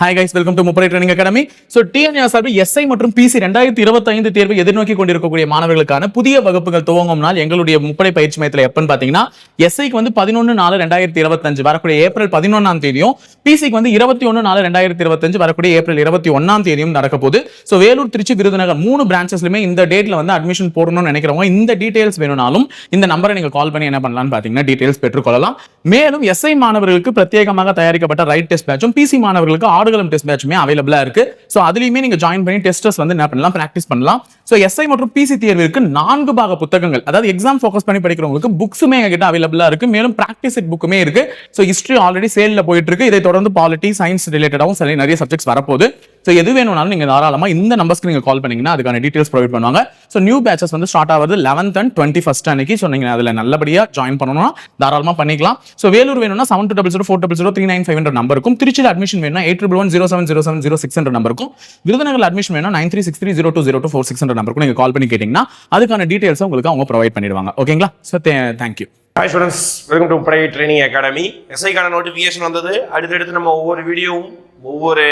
Hi guys welcome to முப்படை training academy so TNR சார்பில் SI மற்றும் பிசி ரெண்டாயிரத்தி இருபத்தைந்து தேர்வை எதிர்நோக்கி கொண்டிருக்கக்கூடிய மாணவர்களுக்கான புதிய வகுப்புகள் துவங்கும் நாள் எங்களுடைய முப்படை பயிற்சி மையத்தில் எப்பன்னு பார்த்தீங்கன்னா எஸ்ஐக்கு வந்து பதினொன்று நாலு ரெண்டாயிரத்தி இருபத்தஞ்சு வரக்கூடிய ஏப்ரல் பதினொன்றாம் தேதியும் பிசிக்கு வந்து இருபத்தி ஒன்று நாலு ரெண்டாயிரத்தி இருபத்தஞ்சு வரக்கூடிய ஏப்ரல் இருபத்தி ஒன்றாம் தேதியும் நடக்க போகுது. ஸோ வேலூர் திருச்சி விருதுநகர் மூணு பிரான்ச்சஸ்லுமே இந்த டேட்ல வந்து அட்மிஷன் போடணும்னு நினைக்கிறவங்க இந்த டீட்டெயில்ஸ் வேணும்னாலும் இந்த நம்பரை நீங்க கால் பண்ணி என்ன பண்ணலாம்னு பார்த்தீங்கன்னா டீட்டெயில்ஸ் பெற்றுக்கொள்ளலாம். மேலும் எஸ்ஐ மாணவர்களுக்கு பிரத்யேகமாக தயாரிக்கப்பட்ட ரைட் டெஸ்ட் பேட்சும் பிசி மாணவர்களுக்கு ஆடுகளம் டெஸ்ட் பேட்சுமே அவைலபிளா இருக்கு. ஸோ அதுலயுமே நீங்க ஜாயின் பண்ணி டெஸ்டர்ஸ் வந்து என்ன பண்ணலாம்? பிராக்டிஸ் பண்ணலாம். ஸோ எஸ்ஐ மற்றும் பிசி தேர்விற்கு நான்கு பாக புத்தகங்கள் அதாவது எக்ஸாம் ஃபோக்கஸ் பண்ணி படிக்கிறவங்களுக்கு புக்ஸுமே எங்ககிட்ட அவைலபிளா இருக்கு. மேலும் பிராக்டிஸ் செட் புக்குமே இருக்கு. ஸோ ஹிஸ்ட்ரி ஆல்ரெடி சேலில் போயிட்டு இருக்கு. இதை தொடர்ந்து பாலிட்டி சயின்ஸ் ரிலேட்டடாகவும் சில நிறைய சப்ஜெக்ட்ஸ் வரப்போகுது. ஸோ எது வேணும்னாலும் நீங்கள் தாராளமாக இந்த நம்பர்ஸ்க்கு நீங்கள் கால் பண்ணீங்கன்னா அதுக்கான டீட்டெயில்ஸ் ப்ரொவைட் பண்ணுவாங்க. ஸோ நியூ பேச்சஸ் வந்து ஸ்டார்ட் ஆகுது லெவன்த் அண்ட் டுவெண்ட்டி ஃபஸ்ட் அன்னைக்கு. ஸோ நீங்கள் அதில் நல்லபடியாக ஜாயின் பண்ணணும்னா தாராளமாக பண்ணிக்கலாம். ஸோ வேலூர் வேணும்னா seven two double zero four double zero three nine five hundred நம்பருக்கும் திருச்சியில் அட்மிஷன் வேணும்னா eight triple one zero seven zero seven zero six hundred நம்பருக்கும் விருதுநகர் அட்மிஷன் வேணும் nine three six three zero two zero two four six hundred நம்பருக்கும் நீங்கள் கால் பண்ணி கேட்டிங்கன்னா அதுக்கான டீடைல்ஸ் உங்களுக்கு அவங்க ப்ரொவைட் பண்ணிடுவாங்க. ஓகேங்களா so thank you hi students welcome to படை ட்ரைனிங் அகாடமி எஸ்ஐக்கான நோட்டிஃபிகேஷன் வந்தது. அடுத்தடுத்து நம்ம ஒவ்வொரு வீடியோவும் ஒவ்வொரு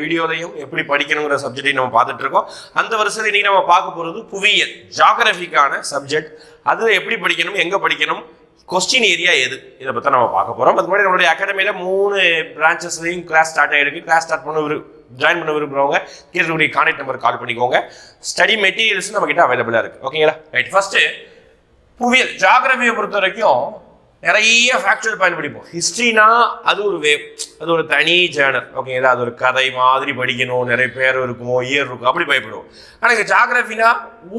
வீடியோலையும் எப்படி படிக்கணுங்கிற சப்ஜெக்டையும் நம்ம பார்த்துட்டு இருக்கோம். அந்த வருஷத்துல இன்னைக்கு நம்ம பார்க்க போகிறது புவியியல் ஜாகிரபிக்கான சப்ஜெக்ட் அதில் எப்படி படிக்கணும் எங்கே படிக்கணும் கொஸ்டின் ஏரியா எது இதை பற்றி நம்ம பார்க்க போகிறோம் அது மாதிரி நம்மளுடைய அகாடமியில் மூணு பிரான்ச்சஸ்லையும் கிளாஸ் ஸ்டார்ட் ஆகிருக்கு கிளாஸ் ஸ்டார்ட் பண்ண விரு ஜாயின் பண்ண விரும்புகிறவங்க கீழே கான்டாக்ட் நம்பர் கால் பண்ணிக்கோங்க. ஸ்டடி மெட்டீரியல்ஸ் நம்ம கிட்ட அவைலபிளாக இருக்குது ஓகேங்களா ரைட் ஃபஸ்ட்டு புவியியல் ஜாகிரபியை பொறுத்த வரைக்கும் நிறைய ஃபேக்சுவல் பயன்படுத்திப்போம். ஹிஸ்ட்ரினா அது ஒரு வே அது ஒரு தனி ஜேர்னல் ஓகேங்களா அது ஒரு கதை மாதிரி படிக்கணும் நிறைய பேர் இருக்கும் இயர் இருக்கும் அப்படி பயப்படுவோம். ஆனால் இங்கே ஜாகிரபினா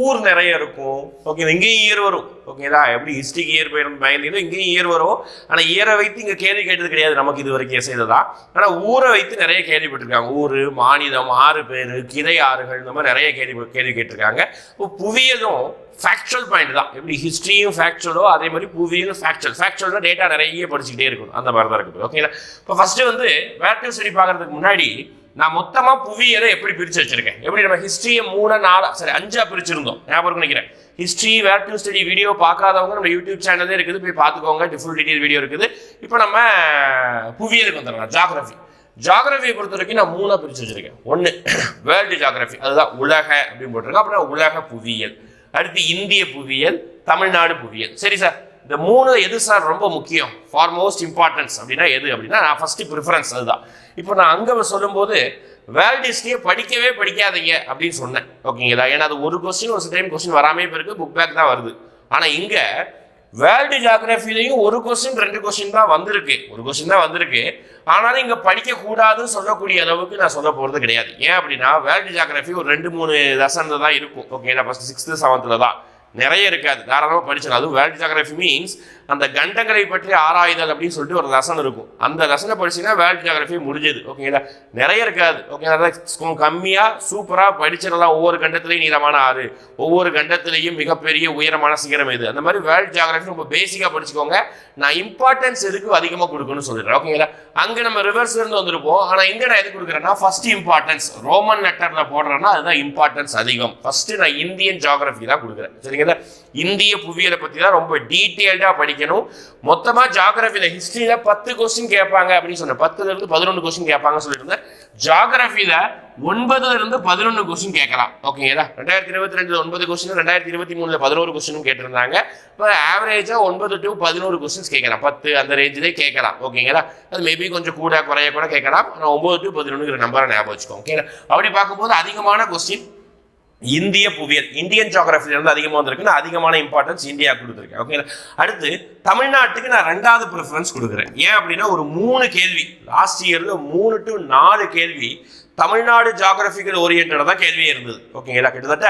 ஊர் நிறைய இருக்கும். ஓகே இங்கேயும் இயர் வரும். ஓகேங்களா எப்படி ஹிஸ்ட்ரிக்கு இயர் பயன் பயந்தீங்களோ இங்கேயும் இயர் வரும். ஆனால் இயரை வைத்து இங்கே கேள்வி கேட்டது கிடையாது நமக்கு இது வரைக்கும் செய்ததா ஆனால் ஊரை வைத்து நிறைய கேள்விப்பட்டிருக்காங்க. ஊர் மாநிலம் ஆறு பேர் கிரை ஆறுகள் இந்த மாதிரி நிறைய கேள்வி கேள்வி கேட்டிருக்காங்க. இப்போ புவியதும் ஃபேக்சுவல் பாயிண்ட் தான். எப்படி ஹிஸ்ட்ரியும் ஃபேக்சுவலோ அதே மாதிரி பூவியும் ஃபேக்சுவல் ஃபேக்சுவல்னா டேட்டா நிறைய படிச்சுக்கிட்டே இருக்கணும். அந்த மாதிரி தான் இருக்குது ஓகேங்களா இப்போ ஃபஸ்ட்டு வந்து வேர்டிவ் ஸ்டடி பார்க்கறதுக்கு முன்னாடி நான் மொத்தமாக புவியலை எப்படி பிரித்து வச்சிருக்கேன்? எப்படி நம்ம ஹிஸ்ட்ரியை மூணு நாலா சரி அஞ்சா பிரிச்சிருந்தோம். ஞாபகம் நினைக்கிறேன் ஹிஸ்ட்ரி வேர்டிவ் ஸ்டடி வீடியோ பார்க்காதவங்க நம்ம யூடியூப் சேனலே இருக்குது. போய் பார்த்துக்கோங்க. ஃபுல் டீட்டெயில் வீடியோ இருக்குது. இப்போ நம்ம புவியலுக்கு வந்துடலாம். ஜாகிரஃபி ஜாகிரபியை பொறுத்த வரைக்கும் நான் மூணாக பிரித்து வச்சுருக்கேன். ஒன்று வேர்ல்டு ஜாகிரபி அதுதான் உலக அப்படின்னு போட்டிருக்கேன் அப்புறம் உலக புவியியல். அடுத்து இந்திய புவியியல் தமிழ்நாடு புவியியல். சரி சார் இந்த மூணு எது சார் ரொம்ப முக்கியம்? ஃபார் மோஸ்ட் இம்பார்ட்டன்ஸ் அப்படின்னா எது அப்படின்னா நான் ஃபஸ்ட்டு ப்ரிஃபரன்ஸ் அதுதான். இப்போ நான் அங்கே சொல்லும்போது வேர்ல்டு ஹிஸ்ட்ரியை படிக்கவே படிக்காதீங்க அப்படின்னு சொன்னேன். ஓகேங்களா ஏன்னா அது ஒரு கொஸ்டின் ஒரு டைம் கொஸ்டின் வராமே பிறகு புக் பேக் தான் வருது. ஆனால் இங்கே வேர்ல்டு ஜாகிரபிலையும் ஒரு கொஸ்டின் ரெண்டு கொஸ்டின் தான் வந்திருக்கு. ஒரு கொஸ்டின் தான் வந்திருக்கு. ஆனாலும் இங்கே படிக்கக்கூடாதுன்னு சொல்லக்கூடிய அளவுக்கு நான் சொல்ல போகிறது கிடையாது. ஏன் அப்படின்னா வேர்ல்டு ஜாகிரபி ஒரு ரெண்டு மூணு லெசனில் தான் இருக்கும். ஓகே நான் ஃபஸ்ட் சிக்ஸ்த்து செவன்த்தில் தான். நிறைய இருக்காது தாராளமாக படிச்சிடலாம். அதுவும் வேர்ல்டு ஜாகிரபி மீன்ஸ் அந்த கண்டங்களை பற்றி ஆராய்தல் அப்படின்னு சொல்லிட்டு ஒரு லெசன் இருக்கும். அந்த லெசனை படிச்சீங்கன்னா வேர்ல்ட் ஜாகிரபி முடிஞ்சது. ஓகேங்களா நிறைய இருக்காது. ஓகேங்களா கம்மியாக சூப்பராக படிச்சிடலாம் ஒவ்வொரு கண்டத்திலையும் நீளமான ஆறு ஒவ்வொரு கண்டத்திலையும் மிகப்பெரிய உயரமான சிகரம் இது அந்த மாதிரி வேர்ல்ட் ஜாகிரபி ரொம்ப பேசிக்காக படிச்சுக்கோங்க. நான் இம்பார்ட்டன்ஸ் எதுக்கு அதிகமாக கொடுக்கணும்னு சொல்லிடுறேன். ஓகேங்களா அங்கே நம்ம ரிவர்ஸ் இருந்து வந்திருப்போம். ஆனால் இங்கே நான் எது கொடுக்குறேன்னா ஃபர்ஸ்ட் இம்பார்ட்டன்ஸ் ரோமன் லெட்டரில் போடுறேன்னா அதுதான் இம்பார்ட்டன்ஸ் அதிகம். ஃபர்ஸ்ட் நான் இந்தியன் ஜியாகிரஃபி தான் கொடுக்குறேன். சரிங்களா? இந்திய புவியியலை பற்றி தான் ரொம்ப டீட்டெயில்டாக படிக்கணும். மொத்தமாக ஜாகிரபியில் ஹிஸ்ட்ரியில் பத்து கொஸ்டின் கேட்பாங்க அப்படின்னு சொன்னேன். பத்துலேருந்து பதினொன்று கொஸ்டின் கேட்பாங்கன்னு சொல்லியிருந்தேன். ஜாகிரபியில் ஒன்பதுல இருந்து பதினொன்று கொஸ்டின் கேட்கலாம். ஓகேங்களா ரெண்டாயிரத்தி இருபத்தி ரெண்டு ஒன்பது கொஸ்டின் ரெண்டாயிரத்தி இருபத்தி மூணுல பதினோரு கொஸ்டினும் கேட்டிருந்தாங்க. இப்போ ஆவரேஜா ஒன்பது டு பதினோரு கொஸ்டின்ஸ் கேட்கலாம். பத்து அந்த ரேஞ்சிலே கேட்கலாம். ஓகேங்களா அது மேபி கொஞ்சம் கூட குறைய கூட கேட்கலாம். ஆனால் ஒன்பது டு பதினொன்றுங்கிற நம்பரை ஞாபகம் வச்சுக்கோங்க. ஓகேங்களா அப்படி பார்க்கும்போது அதிகமான கொஸ்டின் இந்திய புவியியல் இந்தியன் ஜியாகிரபில இருந்து அதிகமாக வந்திருக்கு. நான் அதிகமான இம்பார்ட்டன்ஸ் இந்தியா கொடுத்துருக்கேன். ஓகேங்களா அடுத்து தமிழ்நாட்டுக்கு நான் ரெண்டாவது ப்ரிஃபரன்ஸ் கொடுக்குறேன். ஏன் அப்படின்னா ஒரு மூணு கேள்வி. லாஸ்ட் இயரில் மூணு டு நாலு கேள்வி தமிழ்நாடு ஜாகிரபிக்கல் ஓரியன்டாக தான் கேள்வியே இருந்தது. ஓகேங்களா கிட்டத்தட்ட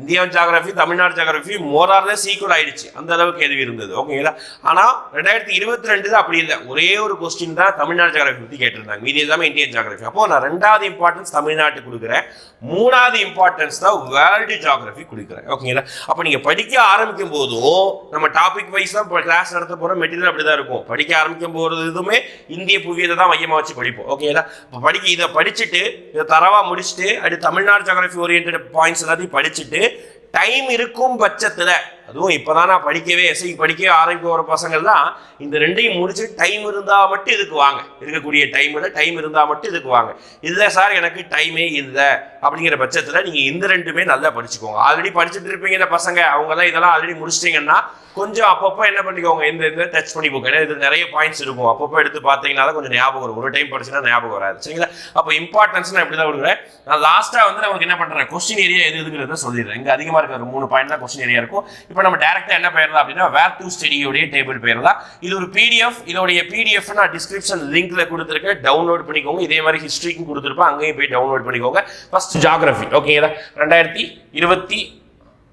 இந்தியன் ஜாகிரபி தமிழ்நாடு ஜாகிரபி மோரார்ல சீக்குவல் ஆயிடுச்சு. அந்த அளவுக்கு கேள்வி இருந்தது. ஓகேங்களா ஆனால் ரெண்டாயிரத்தி இருபத்தி ரெண்டு அப்படி இல்லை. ஒரே ஒரு கொஸ்டின் தான் தமிழ்நாடு ஜாகிரபி பற்றி கேட்டிருந்தாங்க. மீதி எல்லாமே இந்தியன் ஜாகிரபி அப்போ நான் ரெண்டாவது இம்பார்ட்டன்ஸ் தமிழ்நாட்டுக்கு கொடுக்குறேன். மூணாவது இம்பார்ட்டன்ஸ் தான் வேர்ல்டு ஜாகிரபி கொடுக்குறேன். ஓகேங்களா அப்போ நீங்கள் படிக்க ஆரம்பிக்கும் போதும் நம்ம டாபிக் வைஸ் தான் கிளாஸ் நடத்த போகிற மெட்டீரியல் அப்படி தான் இருக்கும். படிக்க ஆரம்பிக்கும் போகிறது இதுவுமே இந்திய புவியத்தை தான் மையமாக வச்சு படிப்போம். ஓகேங்களா இப்போ படிக்க இதை படிச்சுட்டு இதை தரவாக முடிச்சுட்டு அடுத்து தமிழ்நாடு ஜாகிரபி ஓரியன்ட் பாயிண்ட்ஸ் எல்லாத்தையும் படிச்சுட்டு டைம் இருக்கும் பட்சத்தில் அதுவும் இப்போ தான் நான் படிக்கவே எஸ்ஐக்கு படிக்கவே ஆரம்பிக்க போகிற பசங்கள்லாம் இந்த ரெண்டையும் முடிச்சு டைம் இருந்தால் மட்டும் இதுக்கு வாங்க. இருக்கக்கூடிய டைமில் டைம் இருந்தால் மட்டும் இதுக்கு வாங்க. இல்லை சார் எனக்கு டைமே இல்லை. அப்படிங்கிற பட்சத்தில் நீங்கள் இந்த ரெண்டுமே நல்லா படிச்சுக்கோங்க. ஆல்ரெடி படிச்சுட்டு இருப்பீங்க இந்த பசங்க. அவங்க தான் இதெல்லாம் ஆல்ரெடி முடிச்சிட்டிங்கன்னா கொஞ்சம் அப்பப்போ என்ன பண்ணிக்கோங்க. இந்த இந்த டச் பண்ணி போங்க. ஏன்னா இது நிறைய பாயிண்ட்ஸ் இருக்கும். அப்பப்போ எடுத்து பார்த்தீங்கன்னா தான் கொஞ்சம் ஞாபகம் வரும். ஒரு டைம் படிச்சுன்னா ஞாபகம் வராது. சரிங்களா? அப்போ இம்பார்ட்டன்ஸ் நான் இப்படி தான் கொடுக்குறேன். நான் லாஸ்ட்டாக வந்து நமக்கு என்ன பண்ணுறேன் கொஸ்டின் ஏரியா எது எதுங்கிறத சொல்லிடுறேன். இங்கே அதிகமாக இருக்கிற ஒரு மூணு பாயிண்ட் தான் கொஸ்டின் ஏரியா இருக்கும். இப்போ நம்ம டேரெக்டாக என்ன பெயர்லாம் அப்படின்னா வேர் டு ஸ்டடியோடைய டேபிள் பெயர் இது ஒரு பிடிஎஃப் இதோடைய பிடிஎஃப் நான் டிஸ்கிரிப்ஷன் லிங்க்ல கொடுத்துருக்கேன். டவுன்லோட் பண்ணிக்கோங்க. இதே மாதிரி ஹிஸ்ட்ரிக்கும் கொடுத்துருப்பேன். அங்கேயும் போய் டவுன்லோட் பண்ணிக்கோங்க. ஃபர்ஸ்ட் ஜாகிரபி ஓகேங்களா ரெண்டாயிரத்தி இருபத்தி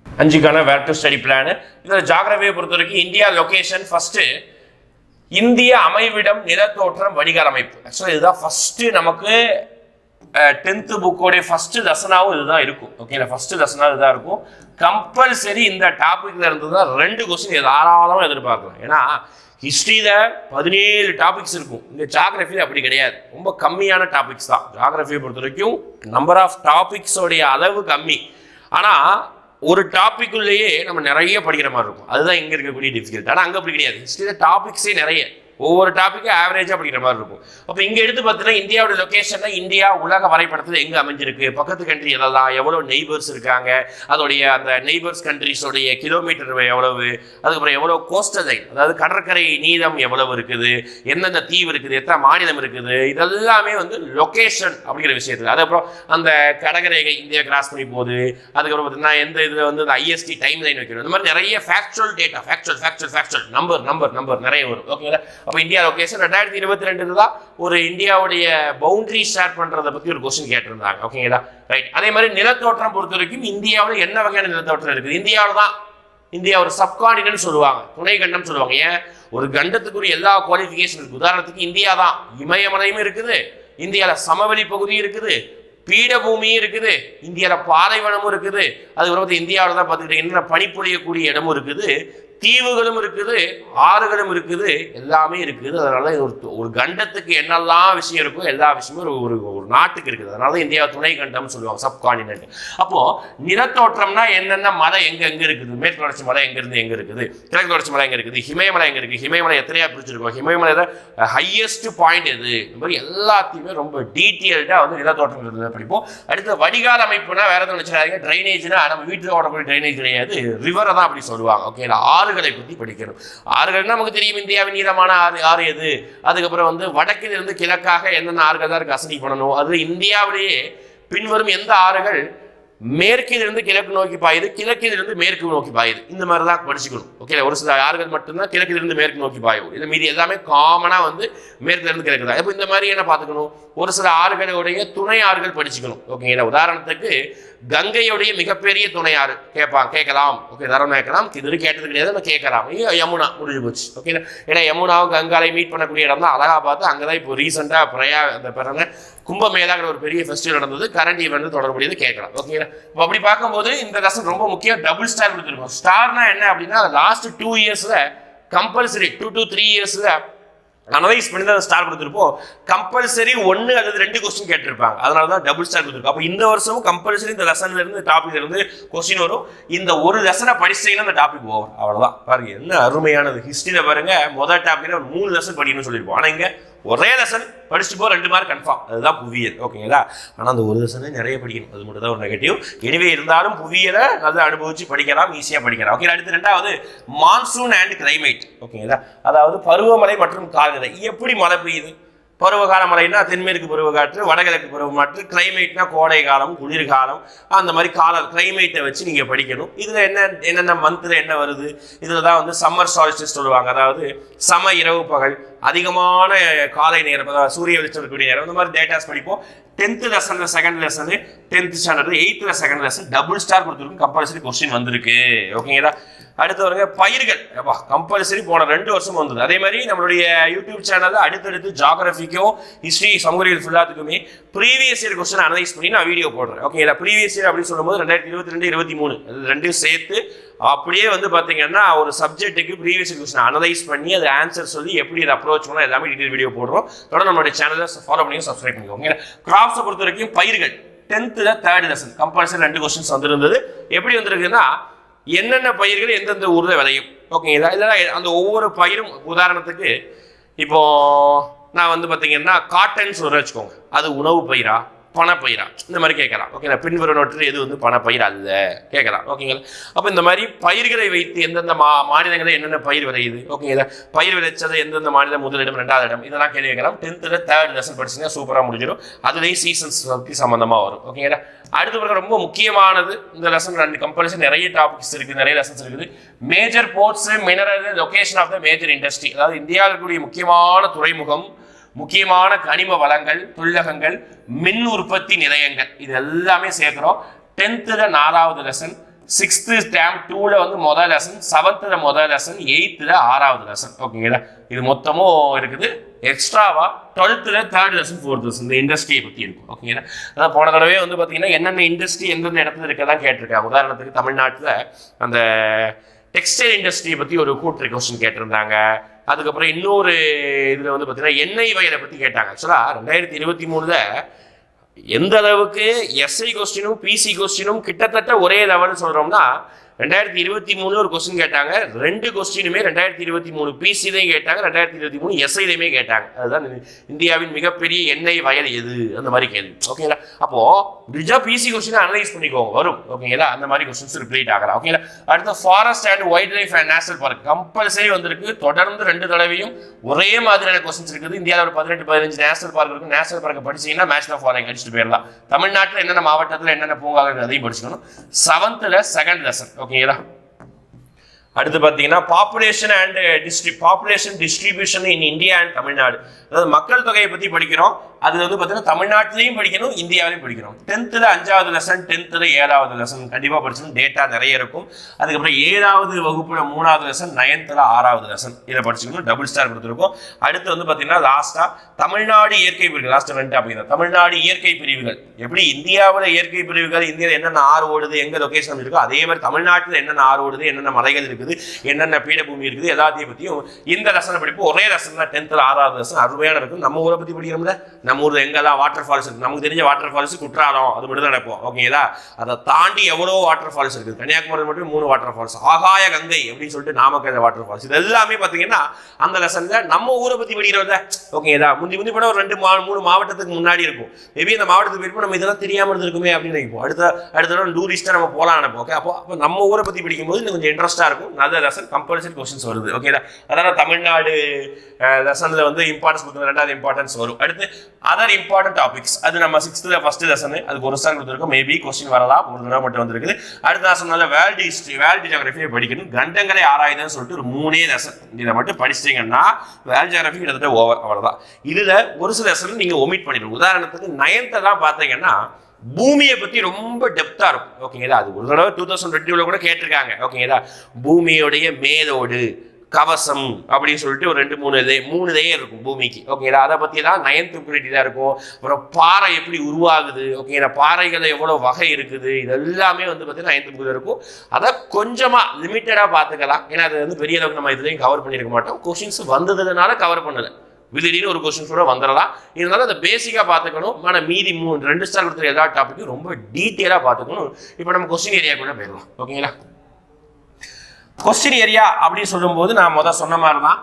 அஞ்சுக்கான வேர் டு ஸ்டடி பிளான் இதில் ஜாகிரபியை பொறுத்த வரைக்கும் இந்தியா லொகேஷன் ஃபர்ஸ்ட் இந்திய அமைவிடம் நிலத்தோற்றம் வடிகால் அமைப்பு. ஆக்சுவலாக இதுதான் ஃபஸ்ட்டு நமக்கு டென்த்து புக்கோடைய ஃபர்ஸ்ட் லெசனாகவும் இதுதான் இருக்கும். ஓகேங்களா ஃபர்ஸ்ட் லெசனாக இதுதான் இருக்கும். கம்பல்சரி இந்த டாபிக்ல இருந்து தான் ரெண்டு கொஸ்டின் தாராளமாக எதிர்பார்க்கலாம். ஏன்னா ஹிஸ்ட்ரியில் பதினேழு டாபிக்ஸ் இருக்கும். இந்த ஜாகிரஃபியில் அப்படி கிடையாது. ரொம்ப கம்மியான டாபிக்ஸ் தான். ஜாகிரஃபியை பொறுத்த வரைக்கும் நம்பர் ஆஃப் டாபிக்ஸோடைய அளவு கம்மி. ஆனால் ஒரு டாபிக்குள்ளேயே நம்ம நிறைய படிக்கிற மாதிரி இருக்கும். அதுதான் இங்கே இருக்கக்கூடிய டிஃபிகல்ட் ஆனால் அங்கே அப்படி கிடையாது. ஹிஸ்ட்ரியில் டாபிக்ஸே நிறைய. ஒவ்வொரு டாப்பிக்கும் ஆவரேஜாக படிக்கிற மாதிரி இருக்கும். அப்போ இங்கே எடுத்து பார்த்தீங்கன்னா இந்தியாவோட லொக்கேஷனில் இந்தியா உலக வரைபடத்தில் எங்கே அமைஞ்சிருக்கு? பக்கத்து கண்ட்ரி எல்லாம் எவ்வளோ நெய்பர்ஸ் இருக்காங்க? அதோடைய அந்த நெய்பர்ஸ் கண்ட்ரிஸோடைய கிலோமீட்டர் எவ்வளவு? அதுக்கப்புறம் எவ்வளோ கோஸ்டல் லைன் அதாவது கடற்கரை நீளம் எவ்வளவு இருக்குது? எந்தெந்த தீவு இருக்குது? எத்தனை மாநிலம் இருக்குது? இதெல்லாமே வந்து லொக்கேஷன் அப்படிங்கிற விஷயத்தில். அதுக்கப்புறம் அந்த கடற்கரையை இந்தியா கிராஸ் பண்ணி போகுது. அதுக்கப்புறம் பார்த்தீங்கன்னா எந்த இதில் வந்து அந்த ஐஎஸ்டி டைம் லைன் வைக்கணும்? இந்த மாதிரி நிறைய factual data factual factual factual number number number நிறைய வரும். ஓகேங்களா அப்போ இந்தியா லொக்கேஷன் ரெண்டாயிரத்தி இருபத்தி ரெண்டு தான் ஒரு இந்தியாவுடைய பவுண்டரி ஷேர் பண்ணுறதை பற்றி ஒரு கொஸ்டின் கேட்டிருந்தாங்க. ஓகேங்களா ரைட் அதே மாதிரி நிலத்தோற்றம் பொறுத்த வரைக்கும் இந்தியாவில் என்ன வகையான நிலத்தோற்றம் இருக்குது? இந்தியாவில் தான் இந்தியா ஒரு சப்காண்டினு சொல்லுவாங்க. துணை கண்டம் சொல்லுவாங்க. ஏன்? ஒரு கண்டத்துக்குரிய எல்லா குவாலிஃபிகேஷன் இருக்குது உதாரணத்துக்கு இந்தியா தான். இமயமலையும் இருக்குது. இந்தியாவில் சமவெளி பகுதி இருக்குது. பீடபூமியும் இருக்குது. இந்தியாவில் பாலைவனமும் இருக்குது. அதுக்கப்புறம் வந்து இந்தியாவில் தான் பார்த்துக்கிட்டீங்கன்னா பனிப்பொழியக்கூடிய இடமும் இருக்குது. தீவுகளும் இருக்குது ஆறுகளும் இருக்குது எல்லாமே இருக்குது. அதனால ஒரு ஒரு கண்டத்துக்கு என்னெல்லாம் விஷயம் இருக்கோ எல்லா விஷயமும் ஒரு ஒரு ஒரு நாட்டுக்கு இருக்குது. அதனால இந்தியா துணை கண்டம்னு சொல்லுவாங்க சப்காண்டினென்ட் அப்போ நிலத்தோற்றம்னா என்னென்ன? மலை எங்க எங்க இருக்குது? மேற்கு தொடர்ச்சி மலை எங்க இருந்து எங்க இருக்குது? கிழக்கு தொடர்ச்சி மலை எங்க இருக்குது? ஹிமயமலை எங்க இருக்கு ஹிமயமலை எத்தனையா பிரிச்சிருக்கோம்? ஹிமயமலை ஹையஸ்ட் பாயிண்ட் எது? இந்த மாதிரி எல்லாத்தையுமே ரொம்ப டீட்டெயில்டாக வந்து நிலத்தோற்றம் படிப்போம். அடுத்து வடிகால் அமைப்புனா வேற எதுவும் நினைச்சிடாதீங்க. ட்ரைனேஜ்னா நம்ம வீட்டில் ஓடக்கூடிய ட்ரைனேஜ் கிடையாது. ரிவரை தான் அப்படி சொல்லுவாங்க. ஓகேங்களா ஆறுகளை பற்றி படிக்கணும் ஆறுகள்னா நமக்கு தெரியும்? இந்தியாவின் நீளமான ஆறு ஆறு எது? அதுக்கப்புறம் வந்து வடக்கிலிருந்து கிழக்காக என்னென்ன ஆறுகள் தான் இருக்கு? அசனி பண்ணணும். அது இந்தியாவிலேயே பின்வரும் எந்த ஆறுகள்? மேற்கிலிருந்து கிழக்கு நோக்கி பாயுது கிழக்கிலிருந்து மேற்கு நோக்கி பாயுது. இந்த மாதிரி தான் படிச்சுக்கணும். ஓகே ஒரு சில ஆறுகள் மட்டும்தான் கிழக்கிலிருந்து மேற்கு நோக்கி பாயும். இது மீதி எல்லாமே காமனாக வந்து மேற்கிலிருந்து கிழக்கு தான் இப்போ இந்த மாதிரி என்ன பார்த்துக்கணும்? ஒரு சில ஆறுகளுடைய துணை ஆறுகள் படிச்சுக்கணும். ஓகேங்களா உதாரணத்துக்கு கங்கையுடைய மிகப்பெரிய துணை ஆறு கேட்பான் கேட்கலாம். ஓகே தரம் கேட்கலாம். இது கேட்டது கிடையாது நம்ம கேட்கலாம். ஐயோ யமுனா முடிஞ்சு போச்சு. ஓகேங்களா ஏன்னா யமுனாவும் கங்காலையும் மீட் பண்ணக்கூடிய இடம் தான். அழகாக பார்த்து அங்கே தான் இப்போ ரீசெண்டாக பிரயா அந்த பிறந்த கும்பமேளாங்கிற ஒரு பெரிய ஃபெஸ்டிவல் நடந்தது. கரண்ட் ஈவெண்ட் தொடர்புடையது கேட்கலாம். ஓகேங்களா இப்போ அப்படி பார்க்கும்போது இந்த ரசம் ரொம்ப முக்கியம். டபுள் ஸ்டார் கொடுத்துருக்கோம். ஸ்டார்னா என்ன அப்படின்னா லாஸ்ட் டூ இயர்ஸில் கம்பல்சரி டூ டு த்ரீ இயர்ஸில் அனலைஸ் பண்ணி தான் ஸ்டார் கொடுத்துருப்போம். கம்பல்சரி ஒன்று அல்லது ரெண்டு கொஸ்டின் கேட்டிருப்பாங்க. அதனால தான் டபுள் ஸ்டார் கொடுத்துருக்கோம் அப்போ இந்த வருஷமும் கம்பல்சரி இந்த லெசன்ல இருந்து டாபிக்ல இருந்து கொஸ்டின் வரும். இந்த ஒரு லெசனை படிச்சிங்கன்னா அந்த டாபிக் ஓவர் அவ்வளோதான் பாருங்க என்ன அருமையானது. ஹிஸ்டரியில் பாருங்க முதல் டாபிக்ல ஒரு மூணு லெசன் படிக்கணும்னு சொல்லியிருப்போம். ஆனால் இங்கே ஒரே லெசன் படிச்சுட்டு போ ரெண்டு மார்க் கன்ஃபார்ம் அதுதான் புவியியல். ஓகேங்களா ஆனால் அந்த ஒரு லெசனே நிறைய படிக்கணும். அது மட்டும் தான் ஒரு நெகட்டிவ் எனவே இருந்தாலும் புவியியலை நல்லா அனுபவிச்சு படிக்கலாம் ஈஸியாக படிக்கலாம். ஓகே அடுத்து ரெண்டாவது மான்சூன் அண்ட் கிளைமேட் ஓகேங்களா அதாவது பருவமழை மற்றும் காலநிலை. எப்படி மழை பெய்யுது? பருவகால மழைனா தென்மேற்கு பருவக்காற்று வடகிழக்கு பருவமாற்று கிளைமேட்னா கோடை காலம் குளிர்காலம் அந்த மாதிரி கால கிளைமேட்டை வச்சு நீங்கள் படிக்கணும். இதில் என்ன என்னென்ன மந்தில் என்ன வருது? இதில் தான் வந்து சம்மர் சால்ஸ்டிஸ் சொல்லுவாங்க. அதாவது சம இரவு பகல் அதிகமான காலை நேரம் அதாவது சூரிய வெளிச்சம் இருக்கக்கூடிய நேரம் இந்த மாதிரி டேட்டாஸ் படிப்போம். டென்த்து லெசனில் செகண்ட் லெசனு டென்த்து ஸ்டாண்டர்டு எயித்தில் செகண்ட் லெசன் டபுள் ஸ்டார் கொடுத்துருக்கும் கம்பல்சரி கொஸ்டின் வந்திருக்கு. ஓகேங்களா அடுத்து வருங்க பயிர்கள். அப்பா கம்பல்சரி போன ரெண்டு வருஷம் வந்தது. அதே மாதிரி நம்மளுடைய யூடியூப் சேனலில் அடுத்தடுத்து ஜாகிரபிக்கும் ஹிஸ்ட்ரி சமூகவியல் ஃபுல்லாத்துக்குமே ப்ரீவியஸ் இயர் கொஸ்டின் அனலைஸ் பண்ணி நான் வீடியோ போடுறேன். ஓகேங்களா ப்ரீவியஸ் இயர் அப்படின்னு சொல்லும்போது ரெண்டாயிரத்தி இருபத்தி ரெண்டு இருபத்தி மூணு. அது ரெண்டையும் சேர்த்து அப்படியே வந்து பார்த்தீங்கன்னா ஒரு சப்ஜெக்ட்டுக்கு ப்ரீவியஸ் கொஸ்டின் அனலைஸ் பண்ணி அது ஆன்சர் சொல்லி எப்படி அதை அப்ரோச் பண்ணலாம் எல்லாமே டீட்டெயில் வீடியோ போடுறோம். தொடர்ந்து நம்மளுடைய சேனலை ஃபாலோ பண்ணி சப்ஸ்கிரைப் பண்ணிக்கோங்க. கிராப்ஸை பொறுத்த வரைக்கும் பயிர்கள். டென்த்தில் தேர்ட் லெசன் கம்பல்சரி ரெண்டு கொஸ்டின்ஸ் வந்திருந்தது. எப்படி வந்திருக்குன்னா என்னென்ன பயிர்கள் எந்தெந்த ஊரில் விளையும்? ஓகேங்களா இதெல்லாம் அந்த ஒவ்வொரு பயிரும் உதாரணத்துக்கு இப்போது நான் வந்து பார்த்தீங்கன்னா காட்டன்ஸ் வர வச்சுக்கோங்க. அது உணவு பயிரா? பணப்பயிரா? இந்த மாதிரி கேட்கலாம். ஓகேங்களா? பின்வரும் நோட்டில் எது வந்து பணப்பயிர் அல்ல? கேட்கலாம். ஓகேங்களா? அப்போ இந்த மாதிரி பயிர்களை வைத்து எந்தெந்த மா மாநிலங்களில் என்னென்ன பயிர் விளையுது? ஓகேங்களா? பயிர் விளைச்சது எந்தெந்த மாநிலம் முதலிடம் ரெண்டாவது இடம்? இதெல்லாம் கேள்வி கேட்கலாம். டென்த்தில் தேர்ட் லெசன் படிச்சீங்கன்னா சூப்பராக முடிஞ்சிடும். அதுலேயும் சீசன்ஸ் பற்றி சம்மந்தமாக வரும். ஓகேங்களா? அடுத்த பிறகு ரொம்ப முக்கியமானது. இந்த லெசன் ரெண்டு கம்பல்சரி நிறைய டாபிக்ஸ் இருக்குது நிறைய லெசன்ஸ் இருக்குது. Major ports mineral location of the major industry அதாவது இந்தியாவில் இருக்கக்கூடிய முக்கியமான துறைமுகம் முக்கியமான கனிம வளங்கள் தொழிலகங்கள் மின் உற்பத்தி நிலையங்கள். இது எல்லாமே சேர்க்குறோம். டென்த்தில் நாலாவது லெசன் சிக்ஸ்த்து டேம் டூவில் வந்து முதல் லெசன் செவன்த்தில் முதல் லெசன் எயித்தில் ஆறாவது லெசன் ஓகேங்களா இது மொத்தமும் இருக்குது. எக்ஸ்ட்ராவாக டுவெல்த்தில் தேர்ட் லெசன் ஃபோர்த் லெசன் இந்த இண்டஸ்ட்ரியை பற்றி இருக்கும் ஓகேங்களா அதான் போன தடவை வந்து பார்த்தீங்கன்னா என்னென்ன இண்டஸ்ட்ரி எந்தெந்த இடத்துல இருக்கதான் கேட்டிருக்காங்க. உதாரணத்துக்கு தமிழ்நாட்டில் அந்த டெக்ஸ்டைல் இண்டஸ்ட்ரியை பற்றி ஒரு கூட்டுரை கொஸ்டின் கேட்டிருந்தாங்க. அதுக்கப்புறம் இன்னொரு இதில் வந்து பார்த்தீங்கன்னா எண்ணெய் வயலை பற்றி கேட்டாங்க. ஆக்சுவலாக ரெண்டாயிரத்தி இருபத்தி மூணில் எந்த அளவுக்கு எஸ்ஐ கொஸ்டினும் பிசி கொஸ்டினும் கிட்டத்தட்ட ஒரே லெவல்னு சொல்கிறோம்னா ரெண்டாயிரத்தி இருபத்தி மூணு ஒரு கொஸ்டின் கேட்டாங்க. ரெண்டு கொஸ்டினுமே ரெண்டாயிரத்தி இருபத்தி மூணு பிசிலையும் கேட்டாங்க ரெண்டாயிரத்தி இருபத்தி மூணு எஸ்ஐலையுமே கேட்டாங்க. அதுதான் இந்தியாவின் மிகப்பெரிய எண்ணெய் வயல் எது? அந்த மாதிரி கேள்வி. ஓகேங்களா அப்போ நிஜா பிசி கொஸ்டின் அனலைஸ் பண்ணிக்கோங்க. வரும். ஓகேங்களா அந்த மாதிரி கொஸ்டின்ஸ் ரிப்ளீட் ஆகலாம். ஓகேங்களா அடுத்த forest and wildlife and national park compulsory வந்திருக்கு. தொடர்ந்து ரெண்டு தடவையும் ஒரே மாதிரியான கொஸ்டின்ஸ் இருக்குது. இந்தியாவில் ஒரு பதினெட்டு பதினஞ்சு நேஷனல் பார்க் இருக்கு. நேஷனல் பார்க்கை படிச்சீங்கன்னா மேட்ச் ஆஃப் ஃபாலோயிங் அடிச்சுட்டு போயிடலாம். தமிழ்நாட்டில் என்னென்ன மாவட்டத்தில் என்னென்ன பூங்கா அதையும் படிச்சுக்கணும். செவன்த்தில் செகண்ட் லெசன் ஓகேங்களா? அடுத்து பார்த்தீங்கன்னா population and டிஸ்ட்ரி population distribution in India and Tamil Nadu அதாவது மக்கள் தொகையை பற்றி படிக்கிறோம். அது வந்து பார்த்தீங்கன்னா தமிழ்நாட்டிலையும் படிக்கணும் இந்தியாவிலையும் படிக்கணும். டென்த்தில் அஞ்சாவது லெசன் டென்த்தில் ஏழாவது லெசன் கண்டிப்பாக படிச்சணும் டேட்டா நிறைய இருக்கும். அதுக்கப்புறம் ஏழாவது வகுப்பில் மூணாவது லெசன் நயன்த்தில் ஆறாவது லெசன் இதை படிச்சுக்கணும். டபுள் ஸ்டார் கொடுத்துருக்கோம். அடுத்து வந்து பார்த்தீங்கன்னா லாஸ்ட்டாக தமிழ்நாடு இயற்கை பிரிவுகள். லாஸ்ட் ரெண்டு அப்படிங்கிற தமிழ்நாடு இயற்கை பிரிவுகள். எப்படி இந்தியாவில் இயற்கை பிரிவுகள் இந்தியாவில் என்னென்ன ஆறு ஓடுது எங்கே லொக்கேஷன் இருக்கோ அதே மாதிரி தமிழ்நாட்டில் என்னென்ன ஆறு ஓடுது என்னென்ன மலைகள் இருக்குது என்னென்ன பீடபூமி இருக்குது எல்லாத்தையும் பற்றியும் இந்த லெசனை படிப்பு ஒரே லெசன் தான். டென்த்தில் ஆறாவது லெசன் அருமையான இருக்கும் நம்ம ஊரை பற்றி படிக்கிறோம்ல? நம்ம ஊரில் எங்கெல்லாம் வாட்டர் ஃபால்ஸ் இருக்கு? நமக்கு தெரிஞ்ச வாட்டர் ஃபால்ஸ் குற்றாலம் அது மட்டும் தான் நினைப்போம் ஓகேங்களா அதை தாண்டி எவ்வளோ வாட்டர் ஃபால்ஸ் இருக்குது. கன்னியாகுமரி மட்டும் மூணு வாட்டர் ஃபால்ஸ் ஆகாய கங்கை அப்படின்னு சொல்லிட்டு நாமக்கல் வாட்டர் ஃபால்ஸ் இது எல்லாமே பார்த்தீங்கன்னா அந்த லெசனில் நம்ம ஊரை பற்றி படிக்கிறோம்ல ஓகேங்களா முந்தி முந்தி போனால் ஒரு ரெண்டு மா மூணு மாவட்டத்துக்கு முன்னாடி இருக்கும். மேபி அந்த மாவட்டத்துக்கு போயிருப்போம் நம்ம இதெல்லாம் தெரியாமல் இருந்திருக்குமே அப்படின்னு நினைப்போம். அடுத்த அடுத்த தடவை டூரிஸ்ட்டாக நம்ம போகலாம் நினைப்போம் ஓகே அப்போ அப்போ நம்ம ஊரை பற்றி படிக்கும்போது இன்னும் கொஞ்சம் இன்ட்ரெஸ்ட்டாக இருக்கும். நல்ல லெசன் கம்பல்சரி கொஸ்டின்ஸ் வருது ஓகேங்களா அதனால் தமிழ்நாடு லெசனில் வந்து இம்பார்ட்டன்ஸ் கொடுக்குறது ரெண்டாவது இம்பார்ட்டன்ஸ் வரும். அடுத்து அதர் இம்பார்ட்டன்ட் டாபிக்ஸ் அது நம்ம சிக்ஸ்த்தில் ஃபர்ஸ்ட் லெசன் அதுக்கு ஒரு சார் கொடுத்துருக்கோம் மேபி கொஸ்டின் வரலாம். ஒரு தடவை மட்டும் வந்திருக்குது. அடுத்த நான் சொன்னால வேர்ல்டு ஹிஸ்ட்ரி வேர்ல்டு ஜியோகிராஃபியை படிக்கணும். கண்டங்களை ஆராயுதுன்னு சொல்லிட்டு ஒரு மூணே லெசன் இதை மட்டும் படிச்சிட்டிங்கன்னா வேர்ல்டு ஜியோகிராஃபி கிட்டத்தட்ட ஓவர் அவ்வளோதான் இதில் ஒரு சில லெசன் நீங்கள் ஒமிட் பண்ணிடுங்க. உதாரணத்துக்கு நயன்த்தெல்லாம் பார்த்தீங்கன்னா பூமியை பத்தி ரொம்ப டெப்தா இருக்கும். ஓகேங்களா அது ஒரு தடவை டூ தௌசண்ட் டுவெண்ட்டில கூட கேட்டிருக்காங்க. ஓகேங்களா பூமியோடைய மேலோடு. கவசம் அப்படின்னு சொல்லிட்டு ஒரு ரெண்டு மூணு இதே மூணு இதே இருக்கும் பூமிக்கு. ஓகேங்களா அதை பற்றி தான் நயன்த் குவாலிட்டி தான் இருக்கும். அப்புறம் பாறை எப்படி உருவாகுது? ஓகேங்களா பாறைகள் எவ்வளோ வகை இருக்குது? இது எல்லாமே வந்து பார்த்தீங்கன்னா நயன்த் இருக்கும். அதை கொஞ்சமாக லிமிட்டடாக பார்த்துக்கலாம். ஏன்னா அது வந்து பெரிய அளவுக்கு நம்ம இதுலையும் கவர் பண்ணியிருக்க மாட்டோம். கொஷின்ஸ் வந்ததுனால கவர் பண்ணலை. திடீர்னு ஒரு கொஸ்டின் கூட வந்துடலாம். இருந்தாலும் அதை பேசிக்காக பார்த்துக்கணும். ஆனால் மீதி மூணு ரெண்டு ஸ்டார் கொடுத்துருக்க எல்லா டாப்பிக்கும் ரொம்ப டீட்டெயிலாக பார்த்துக்கணும். இப்போ நம்ம கொஸ்டின் ஏரியாக்குள்ளே போயிடலாம். ஓகேங்களா கொஸ்டின் ஏரியா அப்படின்னு சொல்லும்போது நான் முதல் சொன்ன மாதிரி தான்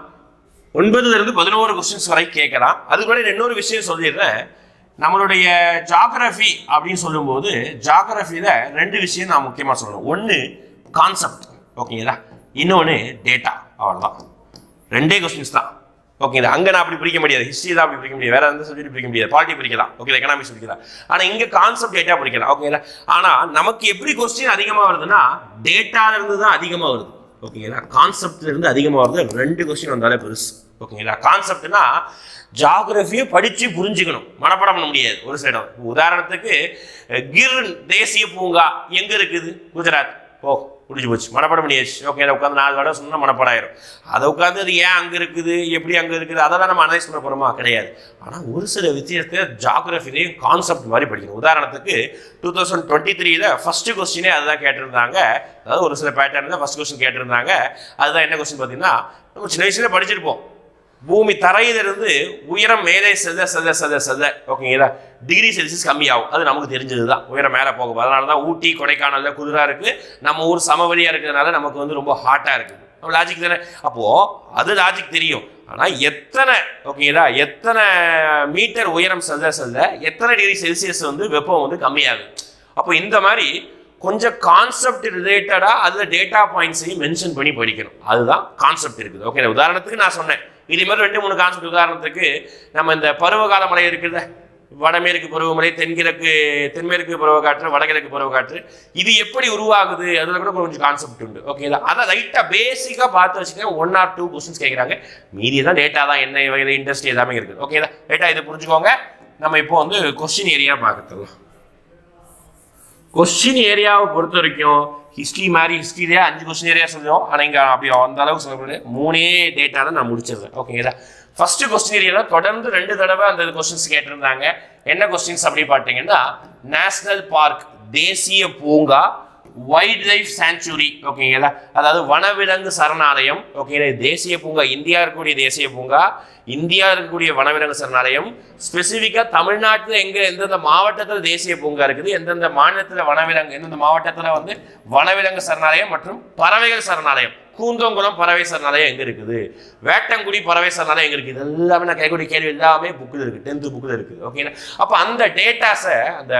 ஒன்பதுலேருந்து பதினோரு கொஸ்டின்ஸ் வரை கேட்கலாம். அதுக்கு முன்னாடி இன்னொரு விஷயம் சொல்லிடுறேன். நம்மளுடைய ஜாகிரஃபி அப்படின்னு சொல்லும்போது ஜாகிரஃபியில் ரெண்டு விஷயம் நான் முக்கியமாக சொல்லணும். ஒன்று கான்செப்ட் ஓகேங்களா இன்னொன்று டேட்டா அவ்வளோதான் ரெண்டே கொஸ்டின்ஸ் தான். ஓகேங்களா அங்கே நான் அப்படி பிரிக்க முடியாது. ஹிஸ்ட்ரி தான் அப்படி பிரிக்க முடியாது. வேற எந்த சப்ஜெக்ட் பிரிக்க முடியாது. பாலிட்டி பிரிக்கலாம். ஓகே எக்கனாமிக்ஸ் பிரிக்கலாம். ஆனால் இங்கே கான்செப்ட் டேட்டா பிரிக்கலாம். ஓகேங்களா ஆனால் நமக்கு எப்படி கொஸ்டின் அதிகமாக வருதுன்னா டேட்டால தான் அதிகமாக வருது. ஓகேங்களா? கான்செப்ட்லேருந்து அதிகமாக வருது. ரெண்டு கொஸ்டின் வந்தாலே பெருசு. ஓகேங்களா? கான்செப்ட்னா ஜாகிரஃபியை படித்து புரிஞ்சுக்கணும். மனப்பாடம் பண்ண முடியாது. ஒரு சில இடம் உதாரணத்துக்கு கிர் தேசிய பூங்கா எங்கே இருக்குது? குஜராத். ஓ முடிஞ்சு போச்சு. மனப்பாடம் பண்ணியாச்சு. ஓகே அதை உட்காந்து நாலு தடவை சொன்னால் மனப்பாடம் ஆயிரும் அதை உட்காந்து அது ஏன் அங்கே இருக்குது? எப்படி அங்கே இருக்குது? அதெல்லாம் நம்ம அனலைஸ் பண்ண போகிறோமா கிடையாது. ஆனால் ஒரு சில வித்தியாசத்தை ஜாகிரஃபிலையும் கான்செப்ட் மாதிரி படிக்கணும். உதாரணத்துக்கு டூ தௌசண்ட் டுவெண்ட்டி த்ரீல ஃபஸ்ட்டு கொஸ்டினே அதுதான் கேட்டிருந்தாங்க. அதாவது ஒரு சில பேட்டர்ன் தான் ஃபர்ஸ்ட் கொஸ்டின் கேட்டிருந்தாங்க. அதுதான் என்ன கொஸ்டின் பார்த்தீங்கன்னா நம்ம சின்ன வயசுல படிச்சிருப்போம். பூமி தரையிலிருந்து உயரம் மேலே செத செத செத செல்ல ஓகேங்களா டிகிரி செல்சியஸ் கம்மியாகும். அது நமக்கு தெரிஞ்சது தான் உயரம் மேலே போகும். அதனால தான் ஊட்டி கொடைக்கானலில் குதிராக இருக்குது நம்ம ஊர் சமவெளியாக இருக்கிறதுனால நமக்கு வந்து ரொம்ப ஹாட்டாக இருக்குது. நம்ம லாஜிக் தானே? அப்போது அது லாஜிக் தெரியும். ஆனால் எத்தனை ஓகேங்களா எத்தனை மீட்டர் உயரம் செல்ல செல்ல எத்தனை டிகிரி செல்சியஸ் வந்து வெப்பம் வந்து கம்மியாகுது? அப்போ இந்த மாதிரி கொஞ்சம் கான்செப்ட் ரிலேட்டடாக அதில் டேட்டா பாயிண்ட்ஸையும் மென்ஷன் பண்ணி படிக்கணும். அதுதான் கான்செப்ட் இருக்குது. ஓகே உதாரணத்துக்கு நான் சொன்னேன். இதே மாதிரி ரெண்டு மூணு கான்செப்ட் உதாரணத்துக்கு நம்ம இந்த பருவகால மழை இருக்குல்ல வடமேற்கு பருவமழை தென்கிழக்கு தென்மேற்கு பருவக்காற்று வடகிழக்கு பருவக்காற்று இது எப்படி உருவாகுது? அதில் கூட கொஞ்சம் கான்செப்ட் உண்டு. ஓகேங்களா அதை லைட்டாக பேசிக்காக பார்த்து வச்சுக்கோங்க ஒன் ஆர் டூ கொஸ்டின்ஸ் கேட்குறாங்க மீதி தான் டேட்டா தான் என்ன வகையில் இண்டஸ்ட்ரி எல்லாமே இருக்குது. ஓகேதா லேட்டாக இதை புரிஞ்சுக்கோங்க. நம்ம இப்போ வந்து கொஸ்டின் ஏரியா பார்க்கலாம் கொஸ்டின் ஏரியாவை பொறுத்த வரைக்கும் ஹிஸ்ட்ரி மாதிரி ஹிஸ்ட்ரியிலே அஞ்சு கொஸ்டின் நிறையா சொல்லுவோம் ஆனால் இங்கே அப்படி அந்த அளவுக்கு சொல்ல முடியாது மூணே டேட்டா தான் நான் முடிச்சிருந்தேன் ஓகேங்களா ஃபர்ஸ்ட் கொஸ்டின் ஏரியால தொடர்ந்து ரெண்டு தடவை அந்த கொஸ்டின்ஸ் கேட்டிருந்தாங்க. என்ன கொஸ்டின்ஸ் அப்படி பார்த்தீங்கன்னா நேஷனல் பார்க் தேசிய பூங்கா வைல்ட் லைஃப் சாங்சுரி ஓகேங்களா அதாவது வனவிலங்கு சரணாலயம் ஓகேங்களா தேசிய பூங்கா இந்தியா இருக்கக்கூடிய தேசிய பூங்கா இந்தியா இருக்கக்கூடிய வனவிலங்கு சரணாலயம் ஸ்பெசிஃபிக்காக தமிழ்நாட்டில் எங்கே எந்தெந்த மாவட்டத்தில் தேசிய பூங்கா இருக்குது எந்தெந்த மாநிலத்தில் வனவிலங்கு எந்தெந்த மாவட்டத்தில் வந்து வனவிலங்கு சரணாலயம் மற்றும் பறவைகள் சரணாலயம். கூந்தங்குளம் பறவை சரணாலயம் எங்கே இருக்குது? வேட்டங்குடி பறவை சரணாலயம் எங்கே இருக்குது? இது எல்லாமே நான் கைக்குடி கேள்வி எல்லாமே புக்கில் இருக்குது டென்த்து புக்கில் இருக்குது ஓகேங்களா அப்போ அந்த டேட்டாஸை அந்த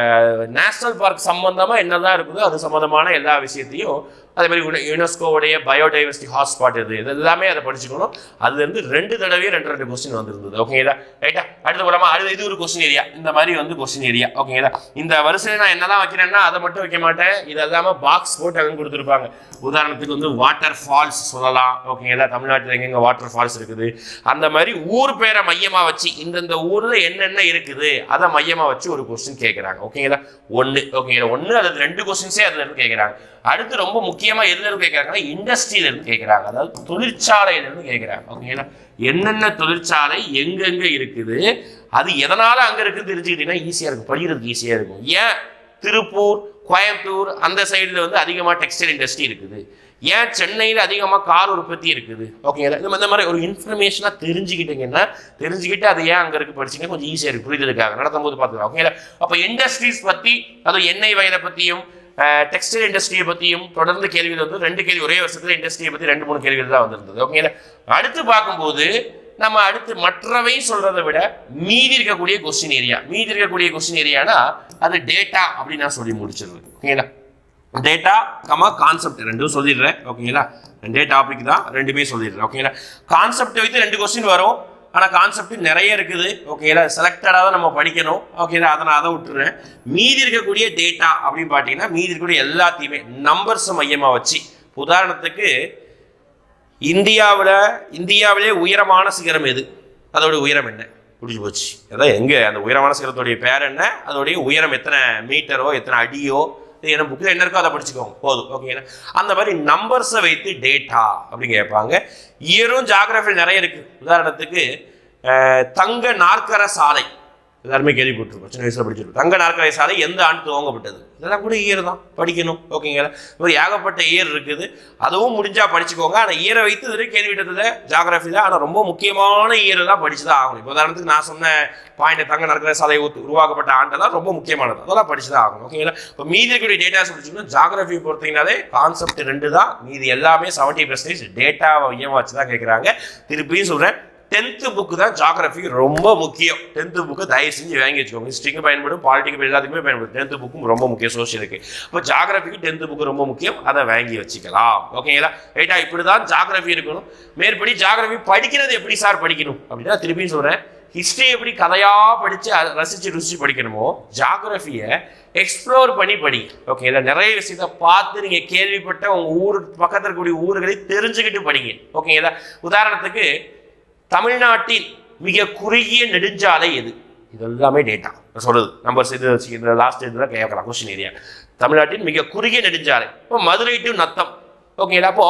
நேஷனல் பார்க் சம்மந்தமாக என்னதான் இருக்குதோ அது சம்மந்தமான எல்லா விஷயத்தையும் அதே மாதிரி யுனெஸ்கோவுடைய பயோடைவர்சிட்டி ஹாட்ஸ்பாட் இது இது எல்லாமே அதை படிச்சுக்கணும். அதுலேருந்து ரெண்டு தடவையும் ரெண்டு ரெண்டு கொஸ்டின் வந்துருந்தது. ஓகேங்களா ரைட்டா அடுத்து போலாமா? அடுத்து இது ஒரு கொஸ்டின் ஏரியா இந்த மாதிரி வந்து கொஸ்டின் ஏரியா ஓகேங்களா இந்த வரிசையில் நான் என்னதான் வைக்கிறேன்னா அதை மட்டும் வைக்க மாட்டேன். இது இல்லாமல் பாக்ஸ் போட்டு அங்கே கொடுத்துருப்பாங்க. உதாரணத்துக்கு வந்து வாட்டர் ஃபால் ஃபால்ஸ் சொல்லலாம். ஓகேங்களா தமிழ்நாட்டில் எங்கெங்க வாட்டர் ஃபால்ஸ் இருக்குது. அந்த மாதிரி ஊர் பேரை மையமா வச்சு இந்தந்த ஊர்ல என்னென்ன இருக்குது அதை மையமா வச்சு ஒரு கொஸ்டின் கேட்குறாங்க ஓகேங்களா ஒன்று ஓகேங்களா ஒன்று அல்லது ரெண்டு கொஸ்டின்ஸே அதில் இருந்து கேட்குறாங்க அடுத்து ரொம்ப முக்கியமா எதுல இருந்து கேட்குறாங்கன்னா இண்டஸ்ட்ரியில இருந்து கேட்குறாங்க அதாவது தொழிற்சாலையிலேருந்து கேட்குறாங்க ஓகேங்களா என்னென்ன தொழிற்சாலை எங்கெங்க இருக்குது அது எதனால அங்க இருக்குன்னு தெரிஞ்சுக்கிட்டீங்கன்னா ஈஸியா இருக்கும். படிக்கிறதுக்கு ஈஸியா இருக்கும். ஏன்? திருப்பூர் கோயம்புத்தூர் அந்த சைடுல வந்து அதிகமா டெக்ஸ்டைல் இண்டஸ்ட்ரி இருக்குது. ஏன் சென்னையில் அதிகமாக கார் உற்பத்தி இருக்குது? ஓகேங்களா இந்த மாதிரி- இந்த மாதிரி ஒரு இன்ஃபர்மேஷனாக தெரிஞ்சுக்கிட்டீங்கன்னா தெரிஞ்சுக்கிட்டு அது ஏன் அங்கே இருக்கு படிச்சீங்கன்னா கொஞ்சம் ஈஸியாக இருக்கு. புரிதலுக்காக நடத்தும் போது பார்த்துக்கலாம். ஓகேங்களா அப்போ இண்டஸ்ட்ரீஸ் பற்றி அதுவும் எண்ணெய் வயலை பற்றியும் டெக்ஸ்டைல் இண்டஸ்ட்ரியை பற்றியும் தொடர்ந்து கேள்விகள் வந்து ரெண்டு கேள்வி ஒரே வருஷத்துல இண்டஸ்ட்ரியை பற்றி ரெண்டு மூணு கேள்விகள் தான் வந்திருந்தது. ஓகேங்களா அடுத்து பார்க்கும்போது நம்ம அடுத்து மற்றவை சொல்றதை விட மீதி இருக்கக்கூடிய கொஸ்டின் ஏரியா மீதி இருக்கக்கூடிய கொஸ்டின் ஏரியானா அது டேட்டா அப்படின்னு நான் சொல்லி முடிச்சிருவேன் ஓகேங்களா டேட்டா கமா கான்செப்ட் ரெண்டும் சொல்லிடுறேன். ஓகேங்களா? ரெண்டே டாபிக் தான். ரெண்டுமே சொல்லிடுறேன். ஓகேங்களா? கான்செப்ட் வைத்து ரெண்டு கொஸ்டின் வரும். ஆனால் கான்செப்ட் நிறைய இருக்குது. ஓகேங்களா? செலக்டடாக தான் நம்ம படிக்கணும். ஓகேங்களா? அதை நான் அதை விட்டுறேன். மீதி இருக்கக்கூடிய டேட்டா அப்படின்னு பார்த்தீங்கன்னா மீதி இருக்கக்கூடிய எல்லாத்தையுமே நம்பர்ஸ் மையமாக வச்சு. உதாரணத்துக்கு இந்தியாவில் இந்தியாவிலே உயரமான சிகரம் எது? அதோட உயரம் என்ன? முடிஞ்சு போச்சு. அதான் எங்கே? அந்த உயரமான சிகரத்துடைய பேர் என்ன? அதோடைய உயரம் எத்தனை மீட்டரோ எத்தனை அடியோ என்ன புக்கில் என்ன இருக்கோ அதை படிச்சுக்கோங்க போதும். ஓகேங்களா அந்த மாதிரி நம்பர்ஸை வைத்து டேட்டா அப்படின்னு கேட்பாங்க. இயரும் ஜாகிரபி நிறைய இருக்கு. உதாரணத்துக்கு தங்க நாற்கர சாலை. எல்லாருமே கேள்விப்பட்டிருக்கோம். சின்ன வயசில் படிச்சிருக்கோம் தங்க நாற்கரை சாலை எந்த ஆண்டு துவங்கப்பட்டது? இதெல்லாம் கூட இயர் தான். படிக்கணும். ஓகேங்களா இப்போ ஏகப்பட்ட இயர் இருக்குது. அதுவும் முடிஞ்சால் படிச்சுக்கோங்க. ஆனால் இயரை வைத்து இதில் கேள்விட்டதில் ஜாகிரபி தான். ஆனால் ரொம்ப முக்கியமான இயர் தான் படிச்சு தான் ஆகணும். இப்போ உதாரணத்துக்கு நான் சொன்ன பாயிண்ட் தங்க நாற்கரை சாலை உருவாக்கப்பட்ட ஆண்டெல்லாம் ரொம்ப முக்கியமானது. அதெல்லாம் படிச்சு தான் ஆகணும் ஓகேங்களா இப்போ மீதி இருக்கக்கூடிய டேட்டாஸ் படிச்சுக்கணும் ஜாகிரபி பொறுத்தீங்கனாலே கான்செப்ட் ரெண்டு தான் மீதி எல்லாமே செவன்ட்டி பர்சன்டேஜ் டேட்டாவை மையமாக வச்சு தான் கேட்குறாங்க திருப்பியும் சொல்கிறேன் டென்த்து புக்கு தான் ஜாகிரபி ரொம்ப முக்கியம். டென்த்து புக்கு தயவு செஞ்சு வாங்கி வச்சுக்கோங்க. ஹிஸ்ட்ரிக்கு பயன்படும் பாலிட்டிக்கு எல்லாத்துக்குமே பயன்படும். டென்த்து புக்கும் ரொம்ப முக்கியம் சோஷியலுக்கு அப்போ ஜாகிரபிக்கு டென்த்து புக்கு ரொம்ப முக்கியம். அதை வாங்கி வச்சுக்கலாம். ஓகேங்களா ரைட்டா இப்படி தான் ஜாகிரபி இருக்கணும். மேற்படி ஜாகிரபி படிக்கிறது எப்படி சார் படிக்கணும்? அப்படின்னா திருப்பியும் சொல்கிறேன் ஹிஸ்ட்ரி எப்படி கதையாக படித்து ரசித்து ருசி படிக்கணுமோ ஜாகிரஃபியை எக்ஸ்ப்ளோர் பண்ணி படி ஓகேங்களா நிறைய விஷயத்த பார்த்து நீங்கள் கேள்விப்பட்ட உங்கள் ஊருக்கு பக்கத்தில் இருக்கக்கூடிய ஊர்களை தெரிஞ்சுக்கிட்டு படிங்க. ஓகேங்களா உதாரணத்துக்கு தமிழ்நாட்டின் மிக குறுகிய நெடுஞ்சாலை எது? இது எல்லாமே டேட்டா நான் சொல்றது நம்பர்ஸ் இது வச்சு லாஸ்ட் இதில் கேட்கலாம் கொஸ்டின் ஏரியா தமிழ்நாட்டின் மிக குறுகிய நெடுஞ்சாலை. இப்போ மதுரை டு நத்தம். ஓகேங்களா அப்போ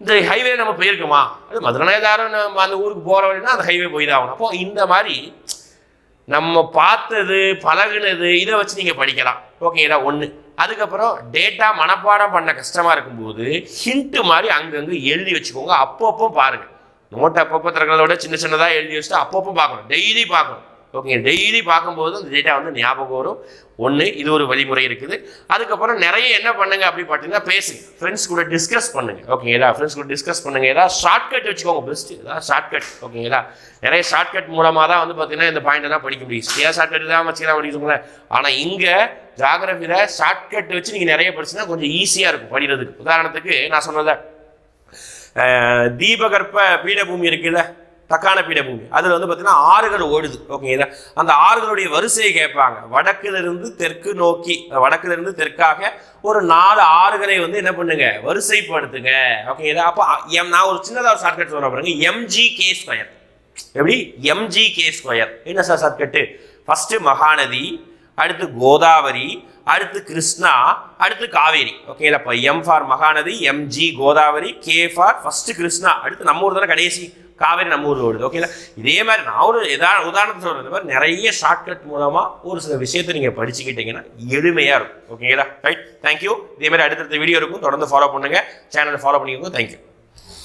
இந்த ஹைவே நம்ம போயிருக்கோமா? அது மதுரை ஏதாரும் நம்ம அந்த ஊருக்கு போகிற வழினா அந்த ஹைவே போய் தான் ஆகணும். அப்போ இந்த மாதிரி நம்ம பார்த்தது பழகுனது இதை வச்சு நீங்கள் படிக்கலாம். ஓகேங்களா ஒன்று அதுக்கப்புறம் டேட்டா மனப்பாடம் பண்ண கஷ்டமாக இருக்கும்போது ஹிண்ட்டு மாதிரி அங்கங்கே எழுதி வச்சுக்கோங்க. அப்பப்போ பாருங்கள் நோட்டை அப்பப்போ திறக்கிறத விட சின்ன சின்னதாக எழுதி வச்சுட்டு அப்பப்போ பார்க்கணும். டெய்லி பார்க்கணும். ஓகேங்க டெய்லி பார்க்கும்போது அந்த டேட்டா வந்து ஞாபகம் வரும். ஒன்று இது ஒரு வழிமுறை இருக்குது. அதுக்கப்புறம் நிறைய என்ன பண்ணுங்க அப்படி பார்த்தீங்கன்னா பேசுங்க. ஃப்ரெண்ட்ஸ் கூட டிஸ்கஸ் பண்ணுங்க. ஓகேங்களா? ஃப்ரெண்ட்ஸ் கூட டிஸ்கஸ் பண்ணுங்க. ஏதாவது ஷார்ட்கட் வச்சுக்கோங்க. பெஸ்ட்டு ஏதாவது ஷார்ட்கட் ஓகேங்களா? நிறைய ஷார்ட்கட் மூலமாக தான் வந்து பார்த்தீங்கன்னா இந்த பாயிண்ட் படிக்க முடியும். ஏதாவது ஷார்ட்கட் தான் வச்சுக்கலாம் படிச்சுக்கோங்களேன் ஆனால் இங்கே ஜாகிரபியில் ஷார்ட்கட் வச்சு நீங்கள் நிறைய படிச்சுன்னா கொஞ்சம் ஈஸியாக இருக்கும் படிக்கிறதுக்கு. உதாரணத்துக்கு நான் சொன்னதை தீபகற்ப பீடபூமி இருக்குல்ல தக்கான பீடபூமி. அதில் வந்து பார்த்தீங்கன்னா ஆறுகள் ஓடுது ஓகேங்களா அந்த ஆறுகளுடைய வரிசையை கேட்பாங்க. வடக்கிலிருந்து தெற்கு நோக்கி வடக்கிலிருந்து தெற்காக ஒரு நாலு ஆறுகளை வந்து என்ன பண்ணுங்க? வரிசைப்படுத்துங்க ஓகேங்களா அப்போ எம் நான் ஒரு சின்னதாக ஷார்ட்கட் சொல்ல பாருங்க. எம்ஜி கே ஸ்கொயர் எப்படி? எம்ஜி கே ஸ்கொயர் என்ன சார் ஷார்ட்கட்டு ஃபஸ்ட்டு மகாநதி அடுத்து கோதாவரி அடுத்து கிருஷ்ணா அடுத்து காவேரி. ஓகேங்களா இப்போ M for Mahanadi MG Godavari K for first Krishna அடுத்து நம்ம ஊர் தானே கடைசி காவேரி நம்ம ஊர் ஓடுது. ஓகேங்களா இதே மாதிரி நான் ஒரு எதா உதாரணத்துக்கு சொல்கிறது மாதிரி நிறைய ஷார்ட்கட் மூலமாக ஒரு சில விஷயத்தை நீங்கள் படிச்சுக்கிட்டீங்கன்னா எளிமையாக இருக்கும். ஓகேங்களா ரைட் தேங்க்யூ இதே மாதிரி அடுத்தடுத்த வீடியோ இருக்கும். தொடர்ந்து ஃபாலோ பண்ணுங்கள் சேனலை ஃபாலோ பண்ணிக்கோங்க. தேங்க்யூ